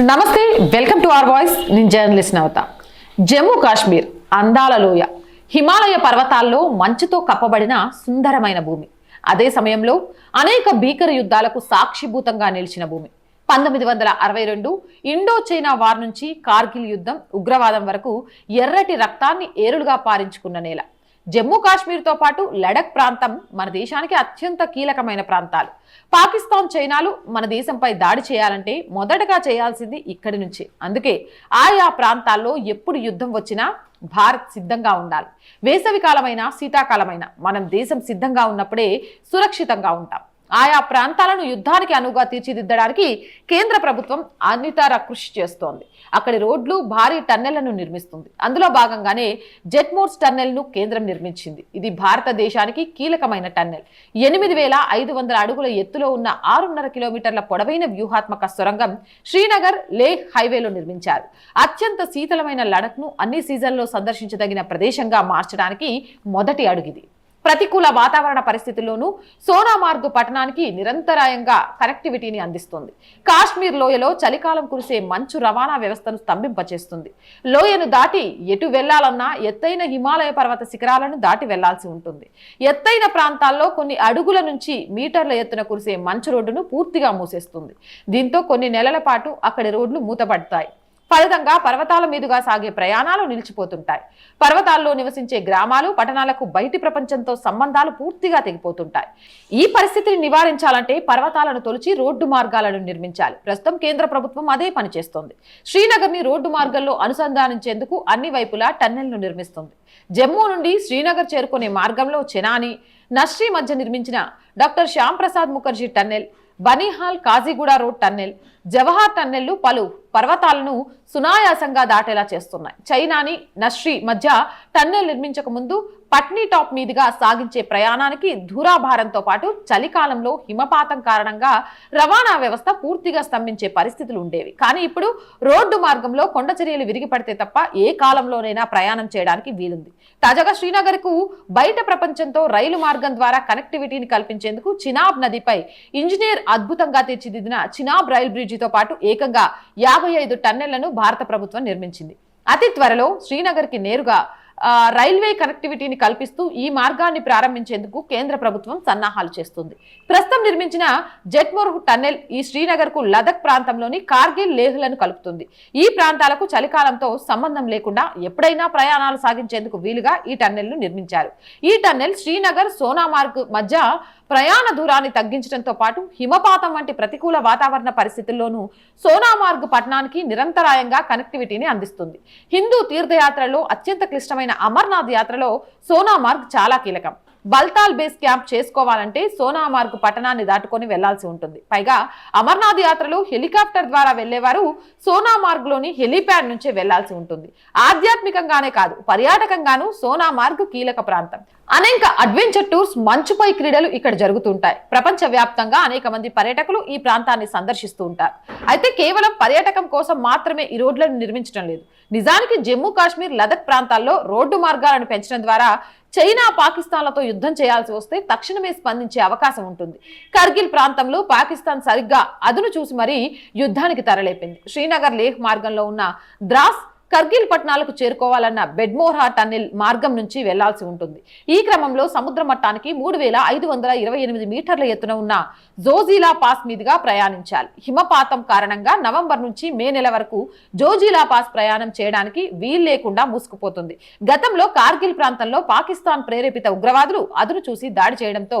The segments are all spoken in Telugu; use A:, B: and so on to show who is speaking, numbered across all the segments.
A: నమస్తే వెల్కమ్ టు ఆర్ వాయిస్. నేను జర్నలిస్ట్ నవత. జమ్మూ కాశ్మీర్ అందాల లోయ హిమాలయ పర్వతాల్లో మంచుతో కప్పబడిన సుందరమైన భూమి. అదే సమయంలో అనేక భీకర యుద్ధాలకు సాక్షిభూతంగా నిలిచిన భూమి. పంతొమ్మిది వందల అరవై రెండు ఇండో చైనా వార్ నుంచి కార్గిల్ యుద్ధం ఉగ్రవాదం వరకు ఎర్రటి రక్తాన్ని ఏరులుగా పారించుకున్న నేల. జమ్మూ కాశ్మీర్తో పాటు లడక్ ప్రాంతం మన దేశానికి అత్యంత కీలకమైన ప్రాంతాలు. పాకిస్తాన్ చైనాలు మన దేశంపై దాడి చేయాలంటే మొదటగా చేయాల్సింది ఇక్కడి నుంచి. అందుకే ఆయా ప్రాంతాల్లో ఎప్పుడు యుద్ధం వచ్చినా భారత్ సిద్ధంగా ఉండాలి. వేసవికాలమైన శీతాకాలమైన మనం దేశం సిద్ధంగా ఉన్నప్పుడే సురక్షితంగా ఉంటాం. ఆయా ప్రాంతాలను యుద్ధానికి అనువుగా తీర్చిదిద్దడానికి కేంద్ర ప్రభుత్వం అన్నితర కృషి చేస్తోంది. అక్కడి రోడ్లు భారీ టన్నెళ్ళను నిర్మిస్తుంది. అందులో భాగంగానే జెట్మోర్స్ టన్నెల్ను కేంద్రం నిర్మించింది. ఇది భారతదేశానికి కీలకమైన టన్నెల్. ఎనిమిది వేల ఐదు వందల అడుగుల ఎత్తులో ఉన్న ఆరున్నర కిలోమీటర్ల పొడవైన వ్యూహాత్మక సొరంగం శ్రీనగర్ లేహ్ హైవేలో నిర్మించారు. అత్యంత శీతలమైన లడఖ్ను అన్ని సీజన్లో సందర్శించదగిన ప్రదేశంగా మార్చడానికి మొదటి అడుగిది. ప్రతికూల వాతావరణ పరిస్థితుల్లోనూ సోనామార్గ్ పట్టణానికి నిరంతరాయంగా కనెక్టివిటీని అందిస్తుంది. కాశ్మీర్ లోయలో చలికాలం కురిసే మంచు రవాణా వ్యవస్థను స్తంభింపచేస్తుంది. లోయను దాటి ఎటు వెళ్ళాలన్నా ఎత్తైన హిమాలయ పర్వత శిఖరాలను దాటి వెళ్ళాల్సి ఉంటుంది. ఎత్తైన ప్రాంతాల్లో కొన్ని అడుగుల నుంచి మీటర్ల ఎత్తున కురిసే మంచు రోడ్డును పూర్తిగా మూసేస్తుంది. దీంతో కొన్ని నెలల పాటు అక్కడి రోడ్లు మూతపడతాయి. ఫలితంగా పర్వతాల మీదుగా సాగే ప్రయాణాలు నిలిచిపోతుంటాయి. పర్వతాల్లో నివసించే గ్రామాలు పట్టణాలకు బయటి ప్రపంచంతో సంబంధాలు పూర్తిగా తెగిపోతుంటాయి. ఈ పరిస్థితిని నివారించాలంటే పర్వతాలను తొలిచి రోడ్డు మార్గాలను నిర్మించాలి. ప్రస్తుతం కేంద్ర ప్రభుత్వం అదే పనిచేస్తోంది శ్రీనగర్ని శ్రీనగర్ని రోడ్డు మార్గంలో అనుసంధానించేందుకు అన్ని వైపులా టన్నెల్ను నిర్మిస్తుంది. జమ్మూ నుండి శ్రీనగర్ చేరుకునే మార్గంలో చెనాని నష్రీ మధ్య నిర్మించిన doctor Shyamprasad Mukherjee tunnel Banihal Qazigund road tunnel Jawahar టన్నెళ్ళు పలు పర్వతాలను సునాయాసంగా దాటేలా చేస్తున్నాయి. చైనాని నష్రీ మధ్య టన్నెల్ నిర్మించక ముందు పట్నీ టాప్ మీదుగా సాగించే ప్రయాణానికి ధూరాభారంతో పాటు చలికాలంలో హిమపాతం కారణంగా రవాణా వ్యవస్థ పూర్తిగా స్తంభించే పరిస్థితులు ఉండేవి. కానీ ఇప్పుడు రోడ్డు మార్గంలో కొండ చర్యలు విరిగిపడితే తప్ప ఏ కాలంలోనైనా ప్రయాణం చేయడానికి వీలుంది. తాజాగా శ్రీనగర్కు బయట ప్రపంచంతో రైలు మార్గం ద్వారా కనెక్టివిటీని కల్పించేందుకు చినాబ్ నదిపై ఇంజనీర్ అద్భుతంగా తీర్చిదిద్దిన చినాబ్ రైల్ బ్రిడ్జ్ బ్రిడ్జితో పాటు ఏకంగా యాభై ఐదు టన్నెళ్ళను భారత ప్రభుత్వం నిర్మించింది. అతి త్వరలో శ్రీనగర్కి నేరుగా రైల్వే కనెక్టివిటీని కల్పిస్తూ ఈ మార్గాన్ని ప్రారంభించేందుకు కేంద్ర ప్రభుత్వం సన్నాహాలు చేస్తుంది. ప్రస్తుతం నిర్మించిన జెట్మోర్ టన్నెల్ ఈ శ్రీనగర్కు లదక్ ప్రాంతంలోని కార్గిల్ లేహ్లను కలుపుతుంది. ఈ ప్రాంతాలకు చలికాలంతో సంబంధం లేకుండా ఎప్పుడైనా ప్రయాణాలు సాగించేందుకు వీలుగా ఈ టన్నెల్ను నిర్మించారు. ఈ టన్నెల్ శ్రీనగర్ సోనామార్గ్ మధ్య ప్రయాణ దూరాన్ని తగ్గించడంతో పాటు హిమపాతం వంటి ప్రతికూల వాతావరణ పరిస్థితుల్లోనూ సోనామార్గ్ పట్టణానికి నిరంతరాయంగా కనెక్టివిటీని అందిస్తుంది. హిందూ తీర్థయాత్రలో అత్యంత క్లిష్టమైన అమర్నాథ్ యాత్రలో సోనామార్గ్ చాలా కీలకం. బల్తాల్ బేస్ క్యాంప్ చేసుకోవాలంటే సోనామార్గ్ పట్టణాన్ని దాటుకొని వెళ్ళాల్సి ఉంటుంది. పైగా అమర్నాథ్ యాత్రలు హెలికాప్టర్ ద్వారా వెళ్ళేవారు సోనామార్గ్లోని హెలీప్యాడ్ నుంచే వెళ్ళాల్సి ఉంటుంది. ఆధ్యాత్మికంగానే కాదు పర్యాటకంగాను సోనామార్గ్ కీలక ప్రాంతం. అనేక అడ్వెంచర్ టూర్స్ మంచుపై క్రీడలు ఇక్కడ జరుగుతుంటాయి. ప్రపంచ వ్యాప్తంగా అనేక మంది పర్యాటకులు ఈ ప్రాంతాన్ని సందర్శిస్తూ ఉంటారు. అయితే కేవలం పర్యాటకం కోసం మాత్రమే ఈ రోడ్లను నిర్మించడం లేదు. నిజానికి జమ్మూ కాశ్మీర్ లదక్ ప్రాంతాల్లో రోడ్డు మార్గాలను పెంచడం ద్వారా చైనా పాకిస్తాన్లతో యుద్ధం చేయాల్సి వస్తే తక్షణమే స్పందించే అవకాశం ఉంటుంది. కార్గిల్ ప్రాంతంలో పాకిస్తాన్ సరిగ్గా అదును చూసి మరీ యుద్ధానికి తరలేపింది. శ్రీనగర్ లేహ్ మార్గంలో ఉన్న ద్రాస్ కర్గిల్ పట్టణాలకు చేరుకోవాలన్న బెడ్మోర్హా టన్నెల్ మార్గం నుంచి వెళ్ళాల్సి ఉంటుంది. ఈ క్రమంలో సముద్ర మట్టానికి మూడు వేల ఐదు వందల ఇరవై ఎనిమిది మీటర్ల ఎత్తున ఉన్న జోజీలా పాస్ మీదుగా ప్రయాణించాలి. హిమపాతం కారణంగా నవంబర్ నుంచి మే నెల వరకు జోజీలా పాస్ ప్రయాణం చేయడానికి వీలు లేకుండా మూసుకుపోతుంది. గతంలో కార్గిల్ ప్రాంతంలో పాకిస్తాన్ ప్రేరేపిత ఉగ్రవాదులు అదును చూసి దాడి చేయడంతో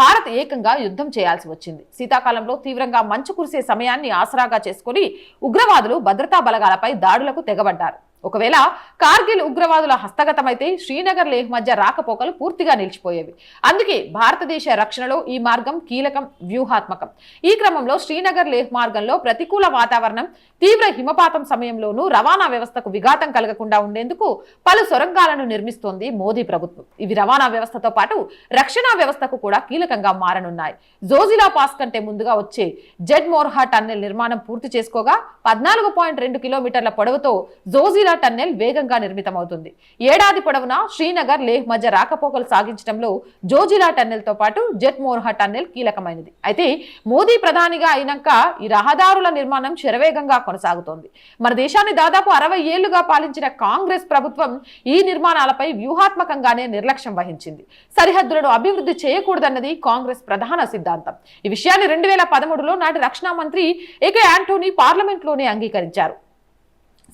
A: భారత్ ఏకంగా యుద్ధం చేయాల్సి వచ్చింది. శీతాకాలంలో తీవ్రంగా మంచు కురిసే సమయాన్ని ఆసరాగా చేసుకుని ఉగ్రవాదులు భద్రతా బలగాలపై దాడులకు తెగబడ్డారు. ఒకవేళ కార్గిల్ ఉగ్రవాదుల హస్తగతమైతే శ్రీనగర్ లేహ్ మధ్య రాకపోకలు పూర్తిగా నిలిచిపోయేవి. అందుకే భారతదేశ రక్షణలో ఈ మార్గం కీలకం వ్యూహాత్మకం. ఈ క్రమంలో శ్రీనగర్ లేహ్ మార్గంలో ప్రతికూల వాతావరణం తీవ్ర హిమపాతం సమయంలోనూ రవాణా వ్యవస్థకు విఘాతం కలగకుండా ఉండేందుకు పలు సొరంగాలను నిర్మిస్తోంది మోదీ ప్రభుత్వం. ఇవి రవాణా వ్యవస్థతో పాటు రక్షణ వ్యవస్థకు కూడా కీలకంగా మారనున్నాయి. జోజిలా పాస్ కంటే ముందుగా వచ్చే జెడ్ మోర్హా టన్నెల్ నిర్మాణం పూర్తి చేసుకోగా పద్నాలుగు పాయింట్ రెండు కిలోమీటర్ల పొడవుతో జోజిలా కోయిలా టన్నెల్ వేగంగా నిర్మితమవుతుంది. ఏడాది పొడవునా శ్రీనగర్ లేహ్ మధ్య రాకపోకలు సాగించడంలో జోజిలా టన్నెల్తో పాటు జెట్ మోర్హా టన్నెల్ కీలకమైనది. అయితే మోదీ ప్రధానిగా అయినాక ఈ రహదారుల నిర్మాణం శరవేగంగా కొనసాగుతోంది. మన దేశాన్ని దాదాపు అరవై ఏళ్ళుగా పాలించిన కాంగ్రెస్ ప్రభుత్వం ఈ నిర్మాణాలపై వ్యూహాత్మకంగానే నిర్లక్ష్యం వహించింది. సరిహద్దులను అభివృద్ధి చేయకూడదన్నది కాంగ్రెస్ ప్రధాన సిద్ధాంతం. ఈ విషయాన్ని రెండు వేల పదమూడులో నాటి రక్షణ మంత్రి ఏకే యాంటోనీ పార్లమెంట్లోనే అంగీకరించారు.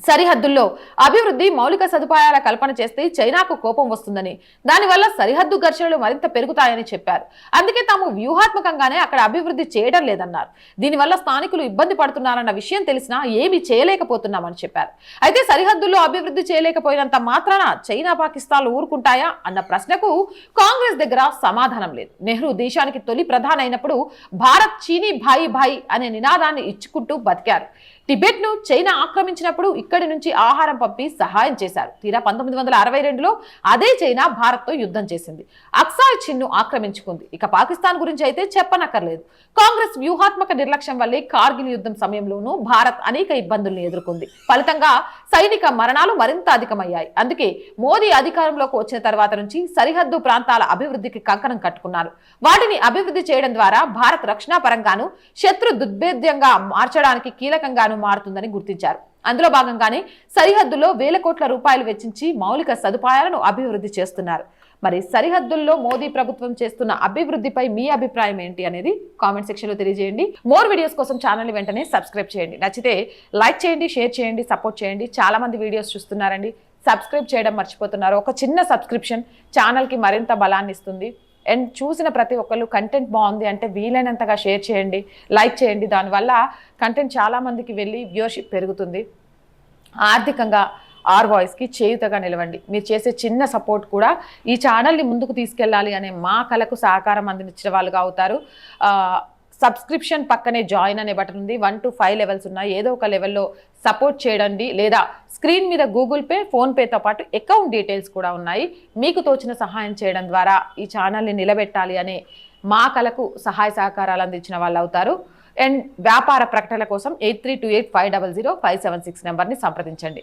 A: సరిహద్దుల్లో అభివృద్ధి మౌలిక సదుపాయాల కల్పన చేస్తే చైనాకు కోపం వస్తుందని. దానివల్ల సరిహద్దు ఘర్షణలు మరింత పెరుగుతాయని చెప్పారు. అందుకే తాము వ్యూహాత్మకంగానే అక్కడ అభివృద్ధి చేయడం లేదన్నారు. దీనివల్ల స్థానికులు ఇబ్బంది పడుతున్నారన్న విషయం తెలిసినా ఏమీ చేయలేకపోతున్నామని చెప్పారు. అయితే సరిహద్దుల్లో అభివృద్ధి చేయలేకపోయినంత మాత్రాన చైనా పాకిస్తాన్లు ఊరుకుంటాయా అన్న ప్రశ్నకు కాంగ్రెస్ దగ్గర సమాధానం లేదు. నెహ్రూ దేశానికి తొలి ప్రధాని అయినప్పుడు భారత్ చీనీ భాయి భాయి అనే నినాదాన్ని ఇచ్చుకుంటూ బతికారు. టిబెట్ను చైనా ఆక్రమించినప్పుడు ఇక్కడి నుంచి ఆహారం పంపి సహాయం చేశారు. తీరా పంతొమ్మిది వందల అరవై రెండులో అదే చైనా భారత్తో యుద్ధం చేసింది. అక్సాయ్ చిన్ను ఆక్రమించుకుంది. ఇక పాకిస్తాన్ గురించి అయితే చెప్పనక్కర్లేదు. కాంగ్రెస్ వ్యూహాత్మక నిర్లక్ష్యం వల్లే కార్గిల్ యుద్ధం సమయంలోనూ భారత్ అనేక ఇబ్బందుల్ని ఎదుర్కొంది. ఫలితంగా సైనిక మరణాలు మరింత అధికమయ్యాయి. అందుకే మోదీ అధికారంలోకి వచ్చిన తర్వాత నుంచి సరిహద్దు ప్రాంతాల అభివృద్ధికి కంకణం కట్టుకున్నారు. వాటిని అభివృద్ధి చేయడం ద్వారా భారత్ రక్షణా పరంగాను శత్రు దుర్భేద్యంగా మార్చడానికి కీలకంగాను మారుతుందని గుర్తించారు. అందులో భాగంగానే సరిహద్దులో వేల కోట్ల రూపాయలు వెచ్చించి మౌలిక సదుపాయాలను అభివృద్ధి చేస్తున్నారు. మరి సరిహద్దుల్లో మోదీ ప్రభుత్వం చేస్తున్న అభివృద్ధిపై మీ అభిప్రాయం ఏంటి అనేది కామెంట్ సెక్షన్లో తెలియజేయండి. మోర్ వీడియోస్ కోసం ఛానల్ వెంటనే సబ్స్క్రైబ్ చేయండి. నచ్చితే లైక్ చేయండి షేర్ చేయండి సపోర్ట్ చేయండి. చాలా మంది వీడియోస్ చూస్తున్నారండి. సబ్స్క్రైబ్ చేయడం మర్చిపోతున్నారు. ఒక చిన్న సబ్స్క్రిప్షన్ ఛానల్కి మరింత బలాన్ని ఇస్తుంది. అండ్ చూసిన ప్రతి ఒక్కళ్ళు కంటెంట్ బాగుంది అంటే వీలైనంతగా షేర్ చేయండి లైక్ చేయండి. దానివల్ల కంటెంట్ చాలామందికి వెళ్ళి వ్యూవర్షిప్ పెరుగుతుంది. ఆర్థికంగా ఆర్ వాయిస్కి చేయుతగా నిలవండి. మీరు చేసే చిన్న సపోర్ట్ కూడా ఈ ఛానల్ని ముందుకు తీసుకెళ్ళాలి అనే మా కళకు సహకారం అందించిన వాళ్ళుగా అవుతారు సబ్స్క్రిప్షన్ పక్కనే జాయిన్ అనే బటన్ ఉంది. వన్ టు ఫైవ్ లెవెల్స్ ఉన్నాయి. ఏదో ఒక లెవెల్లో సపోర్ట్ చేయండి. లేదా స్క్రీన్ మీద గూగుల్ పే ఫోన్పేతో పాటు అకౌంట్ డీటెయిల్స్ కూడా ఉన్నాయి. మీకు తోచిన సహాయం చేయడం ద్వారా ఈ ఛానల్ని నిలబెట్టాలి అనే మా కళకు సహాయ సహకారాలు అందించిన వాళ్ళు అవుతారు. అండ్ వ్యాపార ప్రకటనల కోసం eight three two eight five double zero five seven six నెంబర్ని సంప్రదించండి.